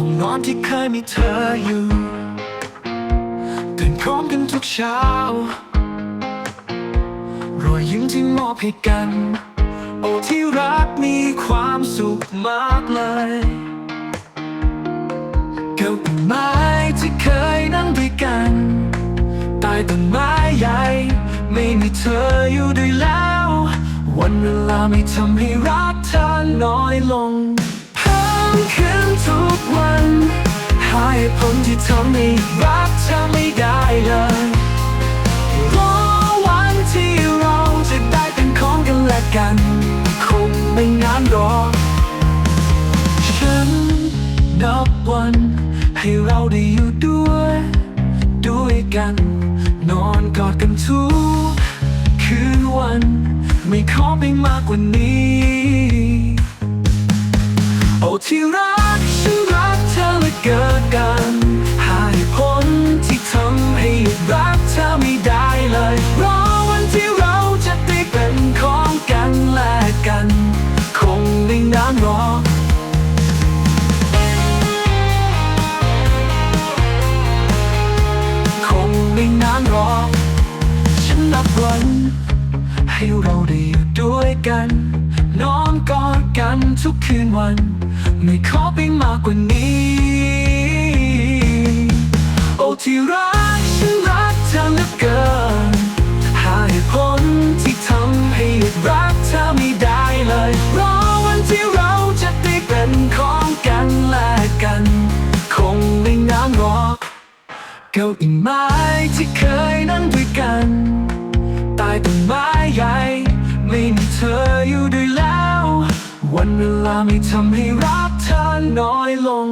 ห้องนอนที่เคยมีเธออยู่ตื่นพร้อมกันทุกเช้ารอยยิ้มที่มอบให้กัน โอ้ที่รักมีความสุขมากเลยเก้าอี้ไม้ที่เคยนั่งด้วยกันใต้ต้นไม้ใหญ่ ไม่มีเธออยู่ด้วยแล้ว วันเวลาไม่ทำให้รักเธอน้อยลงเพิ่มขึ้น ที่ทำให้รักเธอไม่ได้เลยรอวันที่เราจะได้เป็นของกันและกัน คงไม่นานหรอกฉันนับวันให้เราได้อยู่ด้วย ด้วยกัน นอนกอดกันทุกคืนวัน ไม่ขอไปมากกว่านี้ โอ้ที่รักฉันรักเธอเหลือเกิน ให้เราได้อยู่ด้วยกันนอนกอดกันทุกคืนวัน ไม่ขอไปมากกว่านี้ โอ้ที่รักฉันรักเธอเหลือเกิน หาเหตุผลที่ทำให้หยุดรักเธอไม่ได้เลยรอวันที่เราจะได้เป็นของกันและกัน คงไม่นานหรอกเก้าอี้ไม้ที่เคยนั่งด้วยกัน วันเวลาไม่ทำให้รักเธอน้อยลง